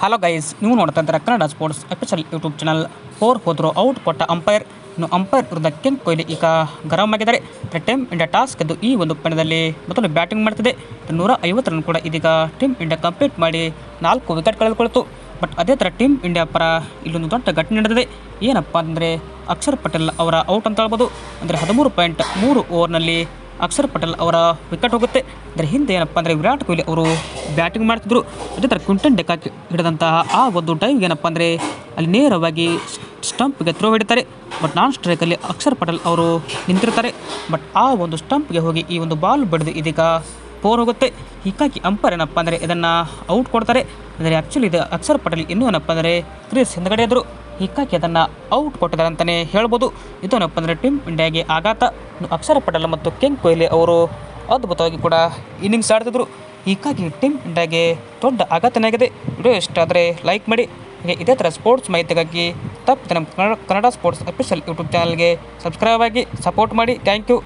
Hello guys ನೀವು ನೋಡ್ತಾ Kannada sports official YouTube channel four ಹೋದರು ಔಟ್ ಕೊಟ್ಟ ಅಂಪೈರ್ ಇನ್ನು ಅಂಪೈರ್ ವಿರುದ್ಧ ಕೆಂ ಕೊಹ್ಲಿ ಈಗ ಗರಂ ಆಗಿದ್ದಾರೆ. ಟೀಮ್ ಇಂಡಿಯಾ ಟಾಸ್ ಗೆದ್ದು ಈ ಒಂದು ಪಂದ್ಯದಲ್ಲಿ ಮೊದಲು ಬ್ಯಾಟಿಂಗ್ ಮಾಡ್ತಿದೆ. ನೂರ ಐವತ್ತು ರನ್ ಕೂಡ ಇದೀಗ ಟೀಮ್ ಇಂಡಿಯಾ ಕಂಪ್ಲೀಟ್ ಮಾಡಿ ನಾಲ್ಕು ವಿಕೆಟ್ ಕಳೆದುಕೊಳ್ತು ಬಟ್ ಅದೇ ಥರ ಟೀಮ್ ಇಂಡಿಯಾ ಪರ ಇಲ್ಲೊಂದು ದೊಡ್ಡ ಘಟನೆ ನಡೆದಿದೆ. ಏನಪ್ಪ ಅಂದರೆ ಅಕ್ಷರ್ ಪಟೇಲ್ ಅವರ ಔಟ್ ಅಂತ ಹೇಳ್ಬೋದು. ಅಂದರೆ ಹದಿಮೂರು ಪಾಯಿಂಟ್ ಮೂರು ಓವರ್ನಲ್ಲಿ ಅಕ್ಷರ್ ಪಟೇಲ್ ಅವರ ವಿಕೆಟ್ ಹೋಗುತ್ತೆ. ಅದರ ಹಿಂದೆ ಏನಪ್ಪ ಅಂದರೆ ವಿರಾಟ್ ಕೊಹ್ಲಿ ಅವರು ಬ್ಯಾಟಿಂಗ್ ಮಾಡ್ತಿದ್ರು. ಅದೇ ಥರ ಕ್ವಿಂಟನ್ ಡೆಕಾಕ್ ಹಿಡಿದಂತಹ ಆ ಒಂದು ಡೈವ್ ಏನಪ್ಪ ಅಂದರೆ ಅಲ್ಲಿ ನೇರವಾಗಿ ಸ್ಟಂಪ್ಗೆ ಥ್ರೋ ಹಿಡಿತಾರೆ. ಬಟ್ ನಾನ್ ಸ್ಟ್ರೈಕಲ್ಲಿ ಅಕ್ಷರ್ ಪಟೇಲ್ ಅವರು ನಿಂತಿರ್ತಾರೆ. ಬಟ್ ಆ ಒಂದು ಸ್ಟಂಪ್ಗೆ ಹೋಗಿ ಈ ಒಂದು ಬಾಲ್ ಬಡಿದು ಇದೀಗ ಫೋರ್ ಹೋಗುತ್ತೆ. ಹೀಗಾಗಿ ಅಂಪೈರ್ ಏನಪ್ಪ ಅಂದರೆ ಇದನ್ನು ಔಟ್ ಕೊಡ್ತಾರೆ. ಅಂದರೆ ಆ್ಯಕ್ಚುಲಿ ಇದು ಅಕ್ಷರ್ ಪಟೇಲ್ ಇನ್ನೂ ಏನಪ್ಪ ಅಂದರೆ ಕ್ರೀಸ್ ಹಿಂದಗಡೆ ಇದ್ದರು ಹೀಗಾಗಿ ಅದನ್ನು ಔಟ್ ಕೊಟ್ಟಿದ್ದಾರೆ ಅಂತಲೇ ಹೇಳ್ಬೋದು ಇದೇನಪ್ಪ ಅಂದರೆ ಟೀಮ್ ಇಂಡಿಯಾಗೆ ಆಘಾತ. ಅಕ್ಷರ ಪಟೇಲ್ ಮತ್ತು ಕೆಂಗ್ ಕೊಹ್ಲಿ ಅವರು ಅದ್ಭುತವಾಗಿ ಕೂಡ ಇನ್ನಿಂಗ್ಸ್ ಆಡ್ತಿದ್ರು. ಹೀಗಾಗಿ ಟೀಮ್ ಇಂಡಿಯಾಗೆ ದೊಡ್ಡ ಆಘಾತನೇ ಆಗಿದೆ ವಿಡಿಯೋ ಇಷ್ಟ ಆದರೆ ಲೈಕ್ ಮಾಡಿ. ಹಾಗೆ ಇದೇ ಥರ ಸ್ಪೋರ್ಟ್ಸ್ ಮಾಹಿತಿಗಾಗಿ ತಪ್ಪದೆ ನಮ್ಮ Kannada Kannada sports official YouTube ಚಾನಲ್ಗೆ ಸಬ್ಸ್ಕ್ರೈಬ್ ಆಗಿ ಸಪೋರ್ಟ್ ಮಾಡಿ. Thank you